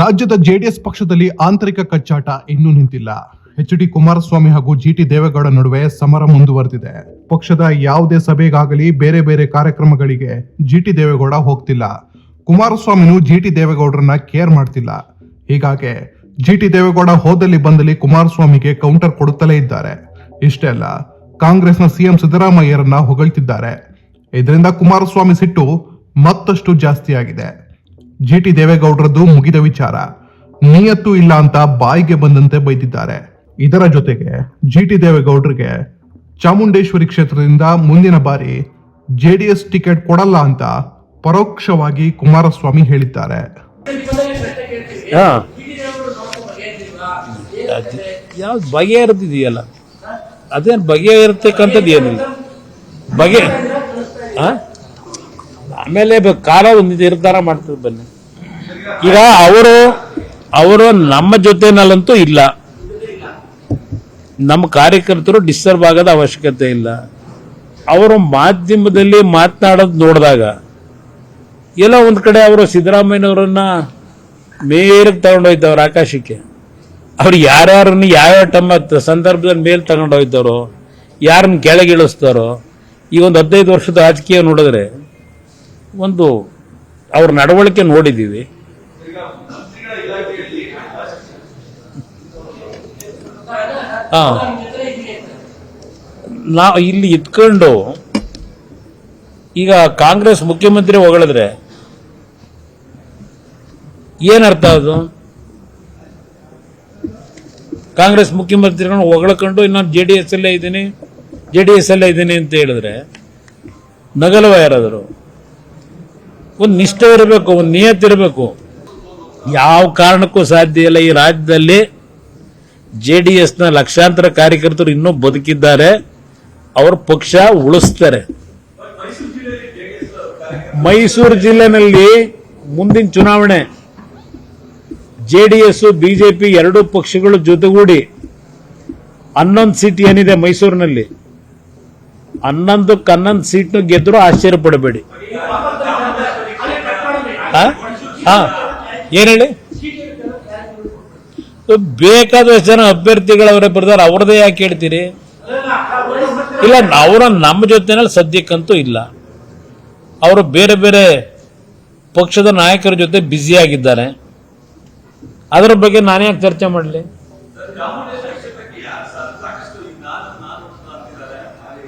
ರಾಜ್ಯದ ಜೆಡಿಎಸ್ ಪಕ್ಷದಲ್ಲಿ ಆಂತರಿಕ ಕಚ್ಚಾಟ ಇನ್ನೂ ನಿಂತಿಲ್ಲ. ಎಚ್ ಡಿ ಕುಮಾರಸ್ವಾಮಿ ಹಾಗೂ ಜಿ ಟಿ ದೇವೇಗೌಡ ನಡುವೆ ಸಮರ ಮುಂದುವರೆದಿದೆ. ಪಕ್ಷದ ಯಾವುದೇ ಸಭೆಗಾಗಲಿ ಬೇರೆ ಬೇರೆ ಕಾರ್ಯಕ್ರಮಗಳಿಗೆ ಜಿ ಟಿ ದೇವೇಗೌಡ ಹೋಗ್ತಿಲ್ಲ. ಕುಮಾರಸ್ವಾಮಿನೂ ಜಿ ಟಿ ದೇವೇಗೌಡರನ್ನ ಕೇರ್ ಮಾಡ್ತಿಲ್ಲ. ಹೀಗಾಗಿ ಜಿ ಟಿ ದೇವೇಗೌಡ ಹೋದಲ್ಲಿ ಬಂದಲ್ಲಿ ಕುಮಾರಸ್ವಾಮಿಗೆ ಕೌಂಟರ್ ಕೊಡುತ್ತಲೇ ಇದ್ದಾರೆ. ಇಷ್ಟೇ ಅಲ್ಲ, ಕಾಂಗ್ರೆಸ್ನ ಸಿಎಂ ಸಿದ್ದರಾಮಯ್ಯರನ್ನ ಹೊಗಳ್ತಿದ್ದಾರೆ. ಇದರಿಂದ ಕುಮಾರಸ್ವಾಮಿ ಸಿಟ್ಟು ಮತ್ತಷ್ಟು ಜಾಸ್ತಿಯಾಗಿದೆ. ಜಿ ಟಿ ದೇವೇಗೌಡರದ್ದು ಮುಗಿದ ವಿಚಾರ. ನಿಯತ್ತು ಇಲ್ಲ ಅಂತ ಬಾಯಿಗೆ ಬಂದಂತೆ ಬೈದಿದ್ದಾರೆ. ಇದರ ಜೊತೆಗೆ ಜಿ ಟಿ ದೇವೇಗೌಡರಿಗೆ ಚಾಮುಂಡೇಶ್ವರಿ ಕ್ಷೇತ್ರದಿಂದ ಮುಂದಿನ ಬಾರಿ ಜೆಡಿಎಸ್ ಟಿಕೆಟ್ ಕೊಡಲ್ಲ ಅಂತ ಪರೋಕ್ಷವಾಗಿ ಕುಮಾರಸ್ವಾಮಿ ಹೇಳಿದ್ದಾರೆ. ಹಾ. ಯಾವ್ದು ಬಗೆಹರಿದಿದೆಯಲ್ಲ? ಅದೇನು ಬಗೆಹರಿರ್ತಕ್ಕಂಥದ್ದು ಏನಿಲ್ಲ? ಬಗೆ? ಆಮೇಲೆ ಕಾಲ ಒಂದು ನಿರ್ಧಾರ ಮಾಡ್ತದೆ ಬನ್ನಿ. ಈಗ ಅವರು ಅವರು ನಮ್ಮ ಜೊತೆನಲ್ಲಂತೂ ಇಲ್ಲ. ನಮ್ಮ ಕಾರ್ಯಕರ್ತರು ಡಿಸ್ಟರ್ಬ್ ಆಗೋದ ಅವಶ್ಯಕತೆ ಇಲ್ಲ. ಅವರು ಮಾಧ್ಯಮದಲ್ಲಿ ಮಾತನಾಡೋದು ನೋಡಿದಾಗ, ಎಲ್ಲ ಒಂದು ಕಡೆ ಅವರು ಸಿದ್ದರಾಮಯ್ಯನವರನ್ನ ಮೇಲಕ್ಕೆ ತಗೊಂಡೋಯ್ತವ್ರು ಆಕಾಶಕ್ಕೆ. ಅವ್ರು ಯಾರ್ಯಾರನ್ನ ಯಾವ್ಯಾವ ಟಮ್ಮ ಸಂದರ್ಭದಲ್ಲಿ ಮೇಲೆ ತಗೊಂಡೋಯ್ತಾರೋ ಯಾರನ್ನ ಕೆಳಗಿಳಿಸ್ತಾರೋ, ಈ ಒಂದು ಹದಿನೈದು ವರ್ಷದ ರಾಜಕೀಯ ನೋಡಿದ್ರೆ ಒಂದು ಅವ್ರ ನಡವಳಿಕೆ ನೋಡಿದ್ದೀವಿ. ನಾವು ಇಲ್ಲಿ ಇದ್ಕೊಂಡು ಈಗ ಕಾಂಗ್ರೆಸ್ ಮುಖ್ಯಮಂತ್ರಿ ಹೊಗಳಿದ್ರೆ ಏನರ್ಥ ಅದು? ಕಾಂಗ್ರೆಸ್ ಮುಖ್ಯಮಂತ್ರಿಗಳನ್ನ ಹೊಗಳ್ಕೊಂಡು ಇನ್ನೊಂದು ಜೆ ಡಿ ಎಸ್ ಅಲ್ಲೇ ಇದ್ದೀನಿ ಜೆ ಡಿ ಎಸ್ ಅಲ್ಲೇ ಇದ್ದೀನಿ ಅಂತ ಹೇಳಿದ್ರೆ ನಗಲವ ಯಾರಾದರು? ಒಂದು ನಿಷ್ಠೆ ಇರಬೇಕು, ಒಂದು ನಿಯತ್ತಿರಬೇಕು ಯಾವ ಕಾರಣಕ್ಕೂ ಸಾಧ್ಯ ಇಲ್ಲ ಈ ರಾಜ್ಯದಲ್ಲಿ. ಜೆ ಡಿ ಎಸ್ನ ಲಕ್ಷಾಂತರ ಕಾರ್ಯಕರ್ತರು ಇನ್ನೂ ಬದುಕಿದ್ದಾರೆ. ಅವ್ರ ಪಕ್ಷ ಉಳಿಸ್ತಾರೆ. ಮೈಸೂರು ಜಿಲ್ಲೆನಲ್ಲಿ ಮುಂದಿನ ಚುನಾವಣೆ. ಜೆಡಿಎಸ್ ಬಿಜೆಪಿ ಎರಡೂ ಪಕ್ಷಗಳು ಜೊತೆಗೂಡಿ. ಹನ್ನೊಂದು ಸೀಟ್ ಏನಿದೆ ಮೈಸೂರಿನಲ್ಲಿ. ಹನ್ನೊಂದಕ್ಕೆ ಹನ್ನೊಂದು ಸೀಟ್ನು ಗೆದ್ದರೂ ಆಶ್ಚರ್ಯ ಪಡಬೇಡಿ. ಆ, ಏನ್ ಹೇಳಿ? ಬೇಕಾದಷ್ಟು ಜನ ಅಭ್ಯರ್ಥಿಗಳವರೇ ಬರ್ತಾರೆ ಅವ್ರದೇ ಯಾಕೆ ಹೇಳ್ತೀರಿ? ಇಲ್ಲ ಅವರ ನಮ್ಮ ಜೊತೆನಲ್ಲಿ ಸದ್ಯಕ್ಕಂತೂ ಇಲ್ಲ. ಅವರು ಬೇರೆ ಬೇರೆ ಪಕ್ಷದ ನಾಯಕರ ಜೊತೆ ಬ್ಯುಸಿ ಆಗಿದ್ದಾರೆ. ಅದರ ಬಗ್ಗೆ ನಾನು ಯಾಕೆ ಚರ್ಚೆ ಮಾಡಲಿ?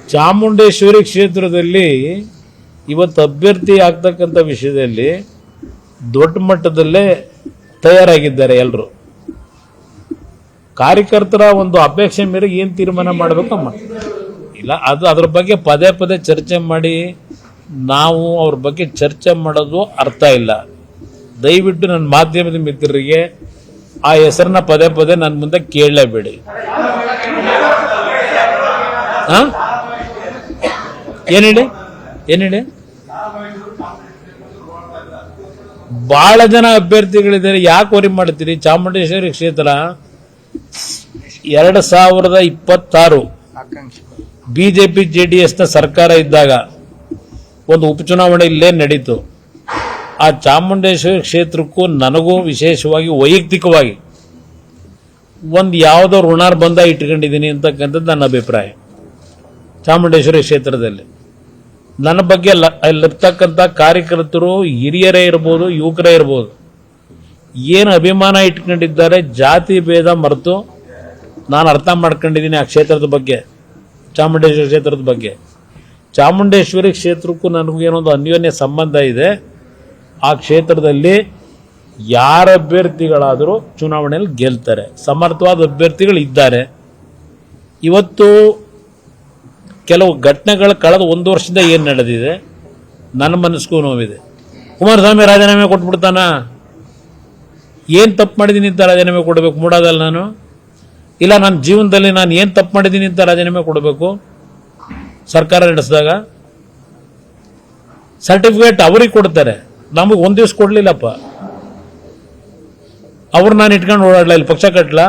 ಚಾಮುಂಡೇಶ್ವರಿ ಕ್ಷೇತ್ರದಲ್ಲಿ ಇವತ್ತು ಅಭ್ಯರ್ಥಿ ಆಗ್ತಕ್ಕಂಥ ವಿಷಯದಲ್ಲಿ ದೊಡ್ಡ ಮಟ್ಟದಲ್ಲೇ ತಯಾರಾಗಿದ್ದಾರೆ ಎಲ್ಲರೂ ಕಾರ್ಯಕರ್ತರ ಒಂದು ಅಪೇಕ್ಷೆ ಮೇರೆಗೆ ಏನು ತೀರ್ಮಾನ ಮಾಡಬೇಕಮ್ಮ? ಮಾಡಿ ಇಲ್ಲ, ಅದು ಅದ್ರ ಬಗ್ಗೆ ಪದೇ ಪದೇ ಚರ್ಚೆ ಮಾಡಿ ನಾವು ಅವ್ರ ಬಗ್ಗೆ ಚರ್ಚೆ ಮಾಡೋದು ಅರ್ಥ ಇಲ್ಲ. ದಯವಿಟ್ಟು ನನ್ನ ಮಾಧ್ಯಮದ ಮಿತ್ರರಿಗೆ ಆ ಹೆಸರನ್ನ ಪದೇ ಪದೇ ನನ್ನ ಮುಂದೆ ಕೇಳಲೇಬೇಡಿ ಏನ್ ಹೇಳಿ? ಏನು ಹೇಳಿ? ಬಹಳ ಜನ ಅಭ್ಯರ್ಥಿಗಳಿದ್ದಾರೆ. ಯಾಕೆ ವರಿ ಮಾಡ್ತೀರಿ? ಚಾಮುಂಡೇಶ್ವರಿ ಕ್ಷೇತ್ರ ಎರಡು ಸಾವಿರದ ಇಪ್ಪತ್ತಾರು ಬಿಜೆಪಿ ಜೆಡಿಎಸ್ನ ಸರ್ಕಾರ ಇದ್ದಾಗ ಒಂದು ಉಪಚುನಾವಣೆ ಇಲ್ಲೇ ನಡೀತು. ಆ ಚಾಮುಂಡೇಶ್ವರಿ ಕ್ಷೇತ್ರಕ್ಕೂ ನನಗೂ ವಿಶೇಷವಾಗಿ ವೈಯಕ್ತಿಕವಾಗಿ ಒಂದು ಯಾವುದೋ ಋಣಾರ್ ಬಂದ ಇಟ್ಕೊಂಡಿದ್ದೀನಿ ಅಂತಕ್ಕಂಥದ್ದು ನನ್ನ ಅಭಿಪ್ರಾಯ. ಚಾಮುಂಡೇಶ್ವರಿ ಕ್ಷೇತ್ರದಲ್ಲಿ. ನನ್ನ ಬಗ್ಗೆ ಅಲ್ಲಿರ್ತಕ್ಕಂಥ ಕಾರ್ಯಕರ್ತರು ಹಿರಿಯರೇ ಇರ್ಬೋದು, ಯುವಕರೇ ಇರ್ಬೋದು. ಏನು ಅಭಿಮಾನ ಇಟ್ಕೊಂಡಿದ್ದಾರೆ, ಜಾತಿ ಭೇದ ಮರೆತು ನಾನು ಅರ್ಥ ಮಾಡ್ಕೊಂಡಿದ್ದೀನಿ ಆ ಕ್ಷೇತ್ರದ ಬಗ್ಗೆ, ಚಾಮುಂಡೇಶ್ವರಿ ಕ್ಷೇತ್ರದ ಬಗ್ಗೆ. ಚಾಮುಂಡೇಶ್ವರಿ ಕ್ಷೇತ್ರಕ್ಕೂ ನನಗೇನೊಂದು ಅನ್ಯೋನ್ಯ ಸಂಬಂಧ ಇದೆ. ಆ ಕ್ಷೇತ್ರದಲ್ಲಿ ಯಾರ ಅಭ್ಯರ್ಥಿಗಳಾದರೂ ಚುನಾವಣೆಯಲ್ಲಿ ಗೆಲ್ತಾರೆ. ಸಮರ್ಥವಾದ ಅಭ್ಯರ್ಥಿಗಳು ಇದ್ದಾರೆ ಇವತ್ತು ಕೆಲವು ಘಟನೆಗಳು ಕಳೆದ ಒಂದು ವರ್ಷದಿಂದ ಏನು ನಡೆದಿದೆ? ನನ್ನ ಮನಸ್ಸಿಗೂ ನೋವಿದೆ. ಕುಮಾರಸ್ವಾಮಿ ರಾಜೀನಾಮೆ ಕೊಟ್ಬಿಡ್ತಾನ? ಏನು ತಪ್ಪು ಮಾಡಿದ್ದೀನಿ ಅಂತ ರಾಜೀನಾಮೆ ಕೊಡಬೇಕು? ಮೂಡೋದಲ್ಲ ನಾನು. ಇಲ್ಲ, ನನ್ನ ಜೀವನದಲ್ಲಿ ನಾನು ಏನು ತಪ್ಪು ಮಾಡಿದ್ದೀನಿ ಅಂತ ರಾಜೀನಾಮೆ ಕೊಡಬೇಕು? ಸರ್ಕಾರ ನಡೆಸಿದಾಗ? ಸರ್ಟಿಫಿಕೇಟ್ ಅವ್ರಿಗೆ ಕೊಡ್ತಾರೆ. ನಮಗೆ ಒಂದು ದಿವ್ಸ ಕೊಡಲಿಲ್ಲಪ್ಪ. ಅವ್ರು ನಾನು ಇಟ್ಕೊಂಡು ಓಡಾಡಲ? ಇಲ್ಲಿ ಪಕ್ಷ ಕಟ್ಲಾ?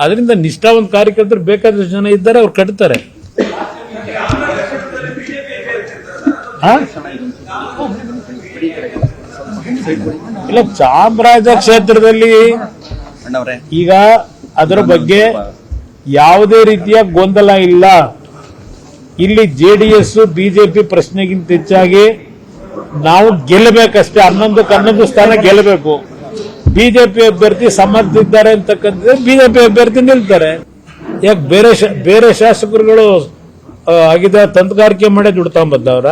ಅದರಿಂದ ನಿಷ್ಠಾವಂತ ಕಾರ್ಯಕರ್ತರು ಬೇಕಾದಷ್ಟು ಜನ ಇದ್ದಾರೆ ಅವ್ರು ಕಟ್ತಾರೆ. ಆ? ಇಲ್ಲ ಚಾಮರಾಜ ಕ್ಷೇತ್ರದಲ್ಲಿ ಈಗ ಅದರ ಬಗ್ಗೆ ಯಾವುದೇ ರೀತಿಯ ಗೊಂದಲ ಇಲ್ಲ. ಇಲ್ಲಿ ಜೆಡಿಎಸ್ ಬಿಜೆಪಿ ಪ್ರಶ್ನೆಗಿಂತ ಹೆಚ್ಚಾಗಿ ನಾವು ಗೆಲ್ಲಬೇಕಷ್ಟೇ. ಹನ್ನೊಂದಕ್ಕೆ ಹನ್ನೊಂದು ಸ್ಥಾನ ಗೆಲ್ಲಬೇಕು. ಬಿಜೆಪಿ ಅಭ್ಯರ್ಥಿ ಸಮರ್ಥಿದ್ದಾರೆ ಅಂತಕ್ಕಂಥದ್ದು ಬಿಜೆಪಿ ಅಭ್ಯರ್ಥಿ ನಿಲ್ತಾರೆ. ಯಾಕೆ ಬೇರೆ ಬೇರೆ ಶಾಸಕರುಗಳು ಆಗಿದ ತಂತ್ರಗಾರಿಕೆ ಮಾಡೇ ತಗೊಂಬದ್ದವ್ರ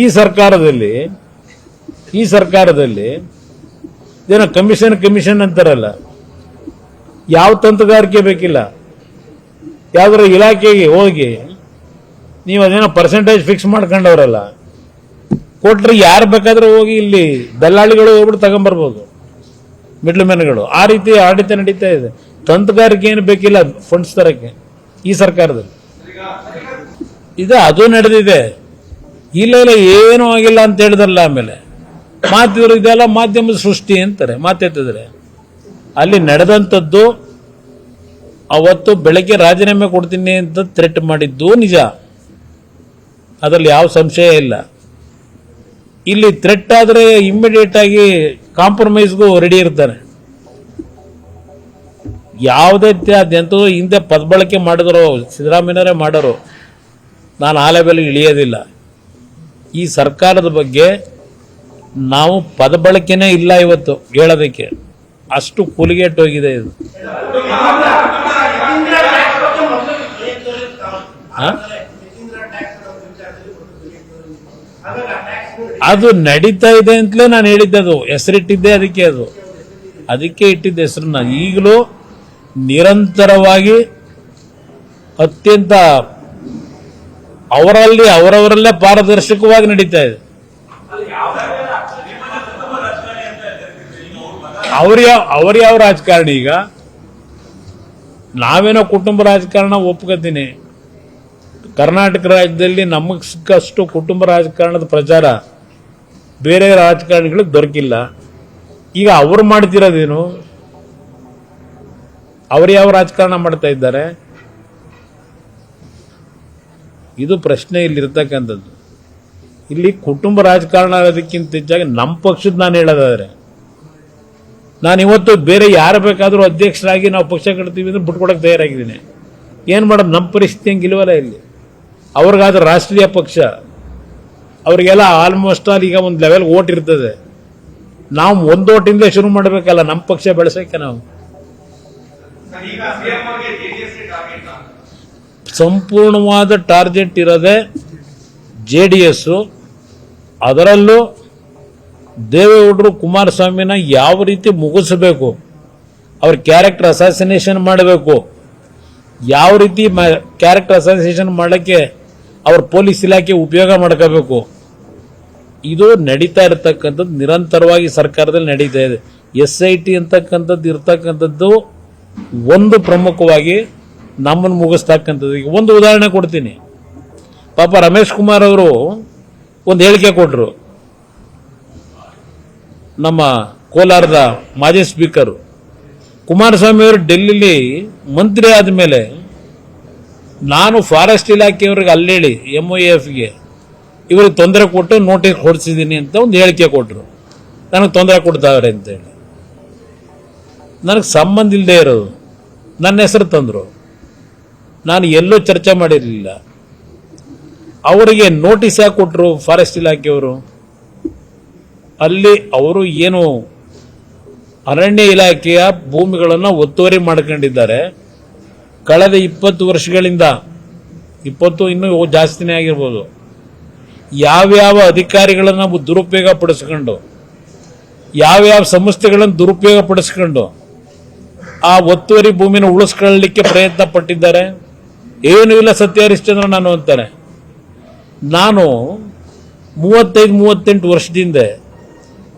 ಈ ಸರ್ಕಾರದಲ್ಲಿ ಈ ಸರ್ಕಾರದಲ್ಲಿ ಏನೋ ಕಮಿಷನ್ ಕಮಿಷನ್ ಅಂತಾರಲ್ಲ. ಯಾವ ತಂತ್ರಗಾರಿಕೆ ಬೇಕಿಲ್ಲ? ಯಾವ್ದಾರ ಇಲಾಖೆಗೆ ಹೋಗಿ ನೀವು ಅದೇನೋ ಪರ್ಸೆಂಟೇಜ್ ಫಿಕ್ಸ್ ಮಾಡ್ಕೊಂಡವ್ರಲ್ಲ. ಕೊಟ್ರೆ ಯಾರು ಬೇಕಾದ್ರೂ ಹೋಗಿ ಇಲ್ಲಿ ದಲ್ಲಾಳಿಗಳು ಹೋಗ್ಬಿಟ್ಟು ತಗೊಂಬರ್ಬೋದು. ಮಿಡ್ಲ್ ಮ್ಯಾನ್ಗಳು ಆ ರೀತಿ ಆಡಳಿತ ನಡೀತಾ ಇದೆ. ತಂತ್ರಗಾರಿಕೆ ಏನು ಬೇಕಿಲ್ಲ ಫಂಡ್ಸ್ ತರಕ್ಕೆ. ಈ ಸರ್ಕಾರದಲ್ಲಿ. ಇದು ಅದು ನಡೆದಿದೆ. ಇಲ್ಲ ಇಲ್ಲ, ಏನೂ ಆಗಿಲ್ಲ ಅಂತ ಹೇಳಿದ್ರಲ್ಲ ಆಮೇಲೆ. ಮಾತಿದ್ರು ಇದೆಲ್ಲ ಮಾಧ್ಯಮದ ಸೃಷ್ಟಿ ಅಂತಾರೆ, ಮಾತೆತ್ತಿದ್ರೆ. ಅಲ್ಲಿ ನಡೆದಂಥದ್ದು ಅವತ್ತು ಬೆಳಗ್ಗೆ ರಾಜೀನಾಮೆ ಕೊಡ್ತೀನಿ ಅಂತ ಥ್ರೆಟ್ ಮಾಡಿದ್ದು ನಿಜ. ಅದರಲ್ಲಿ ಯಾವ ಸಂಶಯ ಇಲ್ಲ. ಇಲ್ಲಿ ಥ್ರೆಟ್ ಆದರೆ ಇಮ್ಮಿಡಿಯೇಟ್ ಆಗಿ ಕಾಂಪ್ರಮೈಸ್ಗೂ ರೆಡಿ ಇರ್ತಾರೆ. ಯಾವುದೇ ತ್ಯ- ಹಿಂದೆ ಪದಬಳಕೆ ಮಾಡಿದ್ರು, ಸಿದ್ದರಾಮಯ್ಯನವರೇ ಮಾಡೋರು, ನಾನು ಆ ಲೆವೆಲ್ ಇಳಿಯೋದಿಲ್ಲ. ಈ ಸರ್ಕಾರದ ಬಗ್ಗೆ ನಾವು ಪದಬಳಕೆನೇ ಇಲ್ಲ ಇವತ್ತು ಹೇಳೋದಕ್ಕೆ. ಅಷ್ಟು ಕೂಲಿಗೆಟ್ಟೋಗಿದೆ ಇದು. ಆ? ಅದು ನಡೀತಾ ಇದೆ ಅಂತಲೇ ನಾನು ಹೇಳಿದ್ದೆ ಅದು. ಹೆಸರಿಟ್ಟಿದ್ದೆ ಅದಕ್ಕೆ ಅದು. ಅದಕ್ಕೆ ಇಟ್ಟಿದ್ದ ಹೆಸರನ್ನ. ಈಗಲೂ ನಿರಂತರವಾಗಿ ಅತ್ಯಂತ ಅವರಲ್ಲಿ ಅವರವರಲ್ಲೇ ಪಾರದರ್ಶಕವಾಗಿ ನಡೀತಾ ಇದೆ. ಅವ್ರ ಅವ್ರ ಯಾವ ರಾಜಕಾರಣಿ ಈಗ? ನಾವೇನೋ ಕುಟುಂಬ ರಾಜಕಾರಣ ಒಪ್ಕೋತೀನಿ. ಕರ್ನಾಟಕ ರಾಜ್ಯದಲ್ಲಿ ನಮಗೆ ಸಿಕ್ಕಷ್ಟು ಕುಟುಂಬ ರಾಜಕಾರಣದ ಪ್ರಚಾರ ಬೇರೆ ರಾಜಕಾರಣಿಗಳಿಗೆ ದೊರಕಿಲ್ಲ. ಈಗ ಅವರು ಮಾಡ್ತಿರೋದೇನು? ಅವರು ಯಾವ ರಾಜಕಾರಣ ಮಾಡ್ತಾ ಇದ್ದಾರೆ? ಇದು ಪ್ರಶ್ನೆ ಇಲ್ಲಿರ್ತಕ್ಕಂಥದ್ದು ಇಲ್ಲಿ ಕುಟುಂಬ ರಾಜಕಾರಣ ಆಗೋದಕ್ಕಿಂತ ಹೆಚ್ಚಾಗಿ ನಮ್ಮ ಪಕ್ಷದ ನಾನು ಹೇಳೋದಾದರೆ, ನಾನು ಇವತ್ತು ಬೇರೆ ಯಾರು ಬೇಕಾದರೂ ಅಧ್ಯಕ್ಷರಾಗಿ ನಾವು ಪಕ್ಷ ಕಟ್ತೀವಿ ಅಂದ್ರೆ ಬಿಟ್ಕೊಡಕ್ಕೆ ತಯಾರಾಗಿದ್ದೀನಿ. ಏನು ಮಾಡೋದು? ನಮ್ಮ ಪರಿಸ್ಥಿತಿ ಹಂಗಿಲ್ವಲ್ಲ ಇಲ್ಲಿ. ಅವ್ರಿಗಾದ್ರೆ ರಾಷ್ಟ್ರೀಯ ಪಕ್ಷ ಅವರಿಗೆಲ್ಲ ಆಲ್ಮೋಸ್ಟ್ ಆಲ್ ಈಗ ಒಂದು ಲೆವೆಲ್ ಓಟ್ ಇರ್ತದೆ. ನಾವು ಒಂದು ಓಟಿಂದ ಶುರು ಮಾಡಬೇಕಲ್ಲ ನಮ್ಮ ಪಕ್ಷ ಬೆಳೆಸೋಕ್ಕೆ ನಾವು. ಸಂಪೂರ್ಣವಾದ ಟಾರ್ಗೆಟ್ ಇರೋದೇ ಜೆ ಡಿ ಎಸ್ ಅದರಲ್ಲೂ ದೇವೇಗೌಡರು ಕುಮಾರಸ್ವಾಮಿನ ಯಾವ ರೀತಿ ಮುಗಿಸಬೇಕು, ಅವ್ರ ಕ್ಯಾರೆಕ್ಟರ್ ಅಸಾಸಿನೇಷನ್ ಮಾಡಬೇಕು, ಯಾವ ರೀತಿ ಕ್ಯಾರೆಕ್ಟರ್ ಅಸಾಸಿನೇಷನ್ ಮಾಡಕ್ಕೆ ಅವ್ರ ಪೊಲೀಸ್ ಇಲಾಖೆ ಉಪಯೋಗ ಮಾಡ್ಕೋಬೇಕು. ಇದು ನಡೀತಾ ಇರತಕ್ಕಂಥದ್ದು, ನಿರಂತರವಾಗಿ ಸರ್ಕಾರದಲ್ಲಿ ನಡೀತಾ ಇದೆ. ಎಸ್ ಐ ಟಿ ಅಂತಕ್ಕಂಥದ್ದು ಇರ್ತಕ್ಕಂಥದ್ದು ಒಂದು ಪ್ರಮುಖವಾಗಿ ನಮ್ಮನ್ನು ಮುಗಿಸ್ತಕ್ಕಂಥದ್ದು. ಈಗ ಒಂದು ಉದಾಹರಣೆ ಕೊಡ್ತೀನಿ. ಪಾಪ ರಮೇಶ್ ಕುಮಾರ್ ಅವರು ಒಂದು ಹೇಳಿಕೆ ಕೊಟ್ಟರು ನಮ್ಮ ಕೋಲಾರದ ಮಾಜಿ ಸ್ಪೀಕರು. ಕುಮಾರಸ್ವಾಮಿ ಅವರು ಡೆಲ್ಲಿಲಿ ಮಂತ್ರಿ ಆದಮೇಲೆ ನಾನು ಫಾರೆಸ್ಟ್ ಇಲಾಖೆಯವ್ರಿಗೆ ಅಲ್ಲೇಳಿ ಎಂ ಒ ಎಫ್ಗೆ ಇವ್ರಿಗೆ ತೊಂದರೆ ಕೊಟ್ಟು ನೋಟಿಸ್ ಹೊಡಿಸಿದ್ದೀನಿ ಅಂತ ಒಂದು ಹೇಳಿಕೆ ಕೊಟ್ಟರು ನನಗೆ ತೊಂದರೆ ಕೊಡ್ತಾವ್ರೆ ಅಂತೇಳಿ ನನಗೆ ಸಂಬಂಧ ಇಲ್ಲದೆ ಇರೋದು. ನನ್ನ ಹೆಸರು ತಂದರು. ನಾನು ಎಲ್ಲೂ ಚರ್ಚೆ ಮಾಡಿರಲಿಲ್ಲ. ಅವರಿಗೆ ನೋಟಿಸ್ ಯಾಕೆ ಕೊಟ್ಟರು ಫಾರೆಸ್ಟ್ ಇಲಾಖೆಯವರು? ಅಲ್ಲಿ ಅವರು ಏನು ಅರಣ್ಯ ಇಲಾಖೆಯ ಭೂಮಿಗಳನ್ನು ಒತ್ತುವರಿ ಮಾಡ್ಕೊಂಡಿದ್ದಾರೆ. ಕಳೆದ ಇಪ್ಪತ್ತು ವರ್ಷಗಳಿಂದ, ಇಪ್ಪತ್ತು ಇನ್ನೂ ಜಾಸ್ತಿನೇ ಆಗಿರ್ಬೋದು, ಯಾವ್ಯಾವ ಅಧಿಕಾರಿಗಳನ್ನು ದುರುಪಯೋಗ ಪಡಿಸ್ಕೊಂಡು ಯಾವ್ಯಾವ ಸಂಸ್ಥೆಗಳನ್ನು ದುರುಪಯೋಗ ಪಡಿಸ್ಕೊಂಡು ಆ ಒತ್ತುವರಿ ಭೂಮಿನ ಉಳಿಸ್ಕೊಳ್ಳಲಿಕ್ಕೆ ಪ್ರಯತ್ನ ಪಟ್ಟಿದ್ದಾರೆ. ಏನೂ ಇಲ್ಲ ಸತ್ಯ ಹರಿಶ್ಚಂದ್ರ ನಾನು ಅಂತಾನೆ ನಾನು ಮೂವತ್ತೈದು, ಮೂವತ್ತೆಂಟು ವರ್ಷದಿಂದ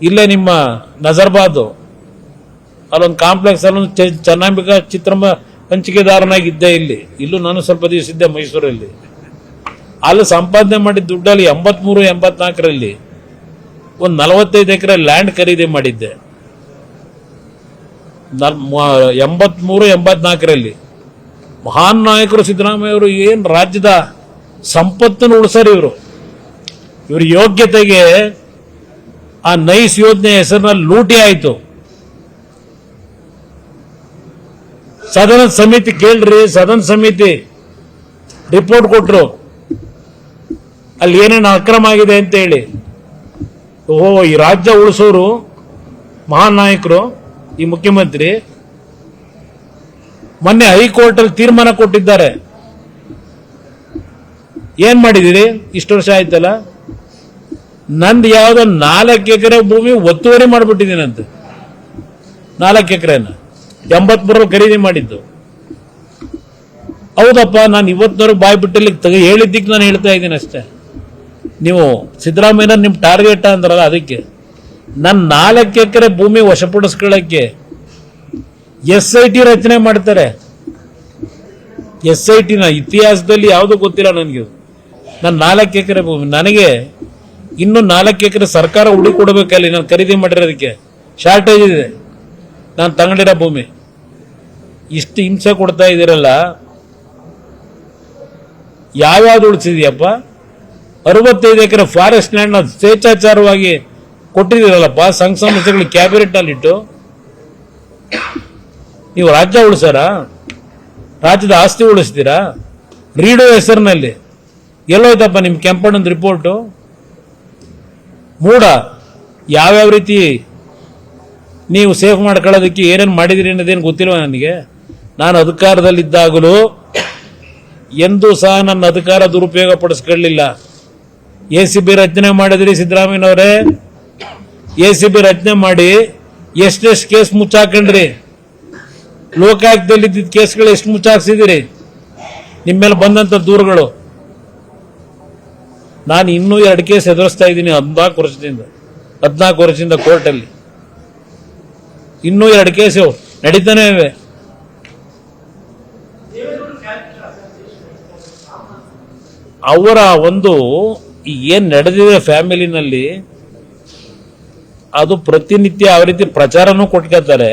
ಇಲ್ಲೇ ನಿಮ್ಮ ನಜರ್ಬಾದು ಅಲ್ಲೊಂದು ಕಾಂಪ್ಲೆಕ್ಸ್ ಅಲ್ಲೊಂದು ಚೆನ್ನಾಂಬಿಕಾ ಚಿತ್ರಮ ಹಂಚಿಕೆದಾರನಾಗಿದ್ದೆ ಇಲ್ಲಿ. ಇಲ್ಲೂ ನಾನು ಸ್ವಲ್ಪ ದಿವಸ ಇದ್ದೆ ಮೈಸೂರಲ್ಲಿ. ಅಲ್ಲಿ ಸಂಪಾದನೆ ಮಾಡಿದ ದುಡ್ಡಲ್ಲಿ ಎಂಬತ್ಮೂರು, ಎಂಬತ್ನಾಲ್ಕರಲ್ಲಿ ಒಂದು ನಲವತ್ತೈದು ಎಕರೆ ಲ್ಯಾಂಡ್ ಖರೀದಿ ಮಾಡಿದ್ದೆ. ಎಂಬತ್ಮೂರು, ಎಂಬತ್ನಾಲ್ಕರಲ್ಲಿ. ಮಹಾನ್ ನಾಯಕರು ಸಿದ್ದರಾಮಯ್ಯ ಅವರು ಏನು ರಾಜ್ಯದ ಸಂಪತ್ತನ್ನು ಉಳಿಸಾರ ಇವರು. ಇವ್ರ ಯೋಗ್ಯತೆಗೆ ಆ ನೈಸ್ ಯೋಜನೆ ಹೆಸರಿನಲ್ಲಿ ಲೂಟಿ ಆಯಿತು. ಸದನ ಸಮಿತಿ ಕೇಳ್ರಿ, ಸದನ ಸಮಿತಿ ರಿಪೋರ್ಟ್ ಕೊಟ್ರು. ಅಲ್ಲಿ ಏನೇನು ಅಕ್ರಮ ಆಗಿದೆ ಅಂತ ಹೇಳಿ. ಓ, ಈ ರಾಜ್ಯ ಉಳಿಸೋರು ಮಹಾನ್ ನಾಯಕರು, ಈ ಮುಖ್ಯಮಂತ್ರಿ. ಮೊನ್ನೆ ಹೈಕೋರ್ಟ್ ಅಲ್ಲಿ ತೀರ್ಮಾನ ಕೊಟ್ಟಿದ್ದಾರೆ. ಏನ್ ಮಾಡಿದಿರಿ ಇಷ್ಟು ವರ್ಷ ಆಯ್ತಲ್ಲ? ನಂದು ಯಾವುದೋ ನಾಲ್ಕು ಎಕರೆ ಭೂಮಿ ಒತ್ತುವರಿ ಮಾಡಿಬಿಟ್ಟಿದ್ದೀನಂತೆ. ನಾಲ್ಕು ಎಕರೆನ. ಎಂಬತ್ಮೂರಲ್ಲಿ ಖರೀದಿ ಮಾಡಿದ್ದು. ಹೌದಪ್ಪ, ನಾನು ಇವತ್ತಿನವ್ರು ಬಾಯ್ ಬಿಟ್ಟಲ್ಲಿ ತಗ ಹೇಳಿದ್ದಕ್ಕೆ ನಾನು ಹೇಳ್ತಾ ಇದ್ದೀನಿ ಅಷ್ಟೇ. ನೀವು ಸಿದ್ದರಾಮಯ್ಯ ನಿಮ್ಮ ಟಾರ್ಗೆಟ್ ಅಂದ್ರಲ್ಲ ಅದಕ್ಕೆ. ನನ್ನ ನಾಲ್ಕು ಎಕರೆ ಭೂಮಿ ವಶಪಡಿಸ್ಕೊಳ್ಳಕ್ಕೆ ಎಸ್ ಐ ಟಿ ರಚನೆ ಮಾಡ್ತಾರೆ. ಎಸ್ ಐ ಟಿನ ಇತಿಹಾಸದಲ್ಲಿ ಯಾವುದು ಗೊತ್ತಿಲ್ಲ ನನಗೆ. ನನ್ನ ನಾಲ್ಕು ಎಕರೆ ಭೂಮಿ. ನನಗೆ ಇನ್ನು ನಾಲ್ಕು ಎಕರೆ ಸರ್ಕಾರ ಹುಡುಕಿ ಕೊಡಬೇಕಲ್ಲಿ, ನಾನು ಖರೀದಿ ಮಾಡಿರೋದಕ್ಕೆ. ಶಾರ್ಟೇಜ್ ಇದೆ. ನಾನು ತಗೊಂಡಿರೋ ಭೂಮಿ. ಇಷ್ಟು ಹಿಂಸೆ ಕೊಡ್ತಾ ಇದ್ದೀರಲ್ಲ ಯಾವ್ಯಾವ್ದು ಉಳಿಸಿದ್ಯಪ್ಪ? ಅರವತ್ತೈದು ಎಕರೆ ಫಾರೆಸ್ಟ್ ಲ್ಯಾಂಡ್ ಸ್ವೇಚ್ಛಾಚಾರವಾಗಿ ಕೊಟ್ಟಿದ್ದೀರಲ್ಲಪ್ಪ? ಸಂಘ ಸಂಸ್ಥೆಗಳು ಕ್ಯಾಬಿನೆಟ್ ಅಲ್ಲಿಟ್ಟು ನೀವು ರಾಜ್ಯ ಉಳಿಸಾರ ರಾಜ್ಯದ ಆಸ್ತಿ ಉಳಿಸ್ತೀರಾ? ರೀಡೋ ಹೆಸರಿನಲ್ಲಿ. ಎಲ್ಲೋಯ್ತಪ್ಪ ನಿಮ್ಮ ಕೆಂಪಣ್ಣದ ರಿಪೋರ್ಟು ಮೂಡ. ಯಾವ್ಯಾವ ರೀತಿ ನೀವು ಸೇಫ್ ಮಾಡ್ಕೊಳ್ಳೋದಕ್ಕೆ ಏನೇನು ಮಾಡಿದಿರಿ ಅನ್ನೋದೇನು ಗೊತ್ತಿಲ್ಲ ನನಗೆ? ನಾನು ಅಧಿಕಾರದಲ್ಲಿದ್ದಾಗಲೂ ಎಂದೂ ಸಹ ನನ್ನ ಅಧಿಕಾರ ದುರುಪಯೋಗ ಪಡಿಸ್ಕೊಳ್ಳಿಲ್ಲ. ಎ ಸಿ ಬಿ ರಚನೆ ಮಾಡಿದ್ರಿ ಸಿದ್ದರಾಮಯ್ಯನವರೇ. ಎ ಸಿ ಬಿ ರಚನೆ ಮಾಡಿ ಎಷ್ಟೆಷ್ಟು ಕೇಸ್ ಮುಚ್ಚಾಕೊಂಡ್ರಿ? ಇದ್ದಿದ್ದ ಕೇಸ್ಗಳು ಎಷ್ಟು ಮುಚ್ಚಾಕ್ಸಿದಿರಿ? ನಿಮ್ಮ ಮೇಲೆ ಬಂದಂಥ ದೂರುಗಳು. ನಾನು ಇನ್ನೂ ಎರಡು ಕೇಸ್ ಎದುರಿಸ್ತಾ ಇದ್ದೀನಿ ಹದಿನಾಲ್ಕು ವರ್ಷದಿಂದ ಹದಿನಾಲ್ಕು ವರ್ಷದಿಂದ ಕೋರ್ಟಲ್ಲಿ. ಇನ್ನೂ ಎರಡು ಕೇಸು ನಡೀತಾನೆ ಇವೆ. ಅವರ ಒಂದು ಏನು ನಡೆದಿದೆ ಫ್ಯಾಮಿಲಿನಲ್ಲಿ, ಅದು ಪ್ರತಿನಿತ್ಯ ಆ ರೀತಿ ಪ್ರಚಾರನೂ ಕೊಟ್ಕೋತಾರೆ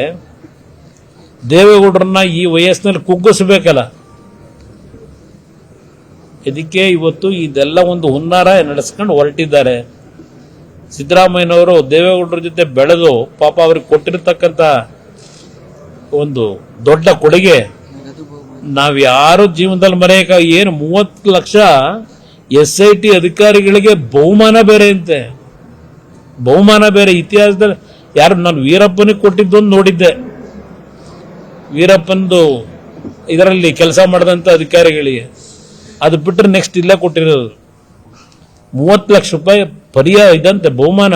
ದೇವೇಗೌಡರನ್ನ ಈ ವಯಸ್ಸಿನಲ್ಲಿ ಕುಗ್ಗಿಸ್ಬೇಕಲ್ಲ. ಇದಕ್ಕೆ ಇವತ್ತು ಇದೆಲ್ಲ ಒಂದು ಹುನ್ನಾರ ನಡೆಸ್ಕೊಂಡು ಹೊರಟಿದ್ದಾರೆ. ಸಿದ್ದರಾಮಯ್ಯನವರು ದೇವೇಗೌಡರ ಜೊತೆ ಬೆಳೆದು ಪಾಪ ಅವ್ರಿಗೆ ಕೊಟ್ಟಿರತಕ್ಕಂಥ ಒಂದು ದೊಡ್ಡ ಕೊಡುಗೆ. ನಾವು ಯಾರು ಜೀವನದಲ್ಲಿ ಮರೆಯಕ ಏನು ಮೂವತ್ತು ಲಕ್ಷ ಎಸ್ ಐ ಟಿ ಅಧಿಕಾರಿಗಳಿಗೆ ಬಹುಮಾನ ಬೇರೆ ಅಂತೆ. ಬಹುಮಾನ ಬೇರೆ ಇತಿಹಾಸದಲ್ಲಿ ಯಾರು ನಾನು ವೀರಪ್ಪನಿಗೆ ಕೊಟ್ಟಿದ್ದೊಂದು ನೋಡಿದ್ದೆ. ವೀರಪ್ಪನದು ಇದರಲ್ಲಿ ಕೆಲಸ ಮಾಡಿದಂಥ ಅಧಿಕಾರಿಗಳಿಗೆ. ಅದು ಬಿಟ್ಟರೆ ನೆಕ್ಸ್ಟ್ ಇಲ್ಲೇ ಕೊಟ್ಟಿರೋದು. ಮೂವತ್ತು ಲಕ್ಷ ರೂಪಾಯಿ ಪರಿಯ ಇದಂತೆ ಬಹುಮಾನ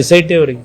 ಎಸ್ ಐ ಟಿ ಅವರಿಗೆ.